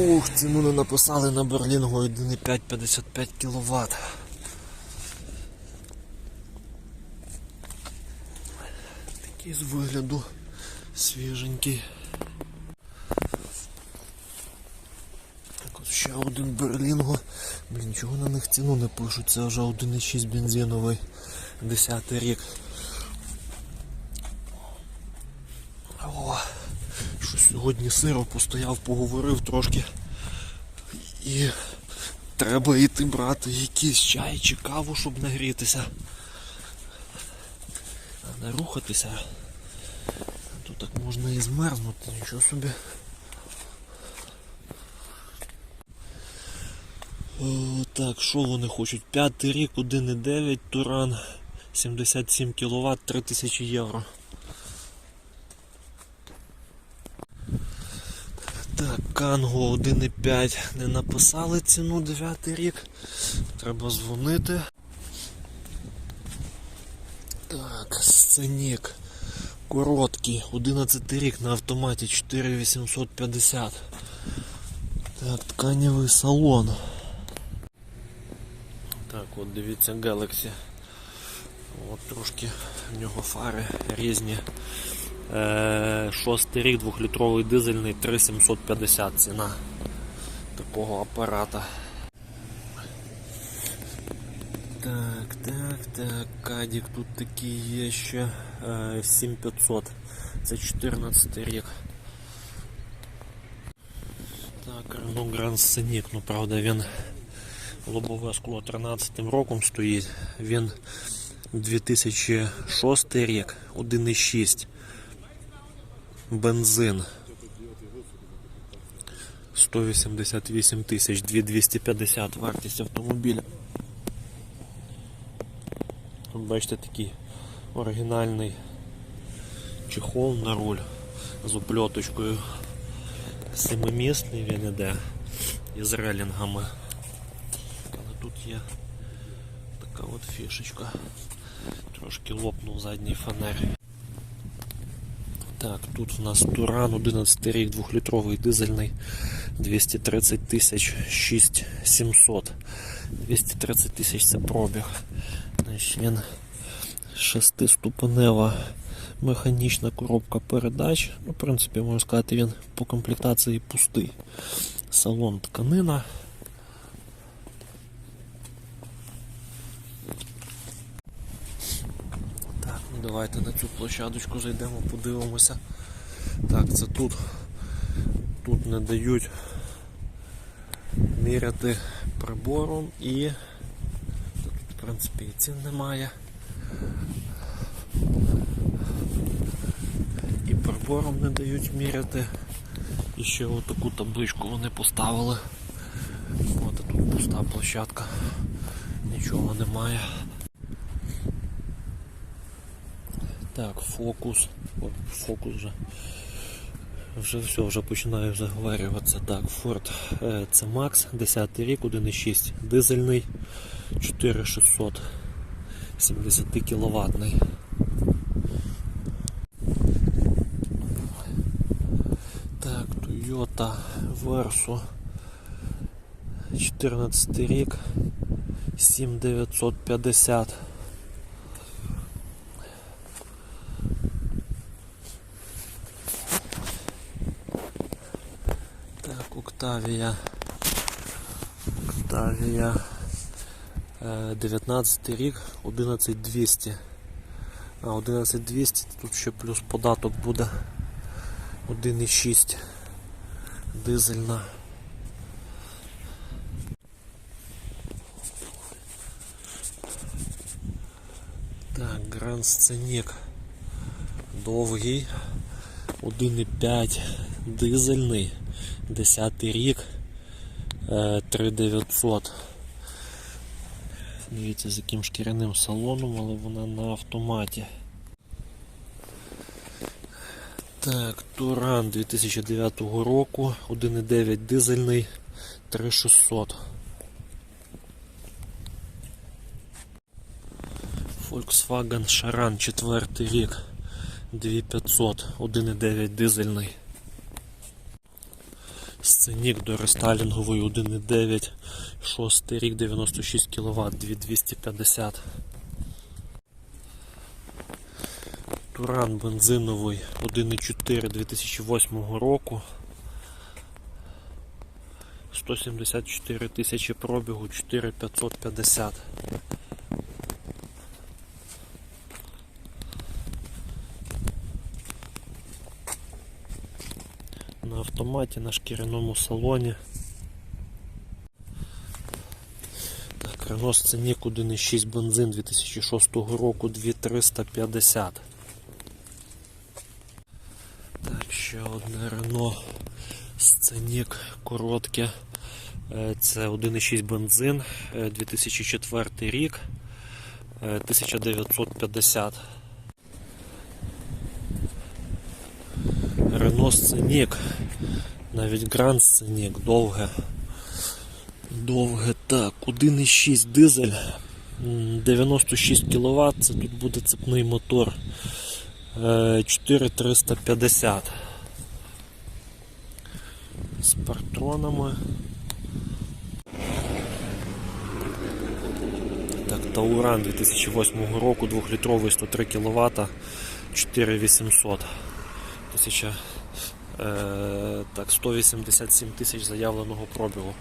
Ух, ціну не написали на Берлінгу 1,5 55 кВт. Такий з вигляду свіженький. Так от ще один Берлінго. Блін, чого на них ціну не пишуть? Це вже 1,6 бензиновий 10 рік. Сьогодні сиро постояв, поговорив трошки. І треба йти брати якийсь чай чи каву, щоб нагрітися. А не рухатися. То так можна і змерзнути, нічого собі. Так, що вони хочуть? П'ятий рік, 1,9, Туран, 77 кВт, 3000 євро. Так, Канго 1,5 не написали ціну 9 рік. Треба дзвонити. Так, сценік. Короткий, 11 рік на автоматі 4850. Так, тканевий салон. Так, от дивіться Galaxy. От трошки в нього фари різні. Е, Шостий рік, двохлітровий дизельний, 3750 ціна такого апарата. Так, так, так, Кадік тут такий є ще е, 7500. Це 14 рік. Так, Renault Grand Scenic, ну правда він лобове скло 13 роком стоїть. Він 2006 рік, 1,6 бензин 188 тисяч 2250 вартість автомобіля. Бачите такий оригінальний чехол на руль з опльоточкою. Семимісний він іде із релінгами. Але тут є така от фішечка. Трошки лопнув задній фанер. Так, тут в нас Туран 11 рік, 2-літровий дизельний, 230 тисяч 6700. 230 тисяч це пробіг. Значить, він шестиступенева механічна коробка передач. Ну, в принципі, можна сказати, він по комплектації пустий. Салон тканина. Так, ну давайте на цю площадочку зайдемо, подивимося. Так, це тут. Тут не дають міряти прибором і тут, в принципі, і цін немає. І прибором не дають міряти. І ще отаку табличку вони поставили. От тут пуста площадка. Нічого немає. Так, фокус. Фокус вже. Вже все, вже починаю заговарюватися. Так, Ford е, це Max, 10 рік, 1,6 дизельний, 4600, 70 кіловатний. Так, Toyota Verso 14 рік, 7950. Так, Октавія. Октавія. е, 19 рік, 11200. А 11200, тут ще плюс податок буде 1,6 дизельна. Так, Гранд Сценік. Довгий. 1,5 дизельний. 10 рік. е, 3900. Дивіться, з яким шкіряним салоном, але вона на автоматі. Так, Туран 2009 року, 1,9 дизельний, 3600. Volkswagen Charan 4 рік, 2500, 1,9 дизельний. Ценник до рестайлінгової 1,9, 6 рік 96 кВт, 2250. Туран бензиновий 1,4 2008 року. 174 тисячі пробігу, 4550. Автоматі на шкіряному салоні. Так, Renault Scenic 1.6 бензин 2006 року 2350. Так, ще одне Renault Scenic коротке. Е, Це 1.6 бензин, е, 2004 рік, е, 1950. Renault Scenic, навіть Grand Scenic, довге. Довге так, 1.6 дизель, 96 кВт, це тут буде цепний мотор. Е, 4350 з партронами. Так, Тауран 2008 року, 2-літровий 103 кВт, 4800. Тисяча, е, так, 187 тисяч заявленого пробігу.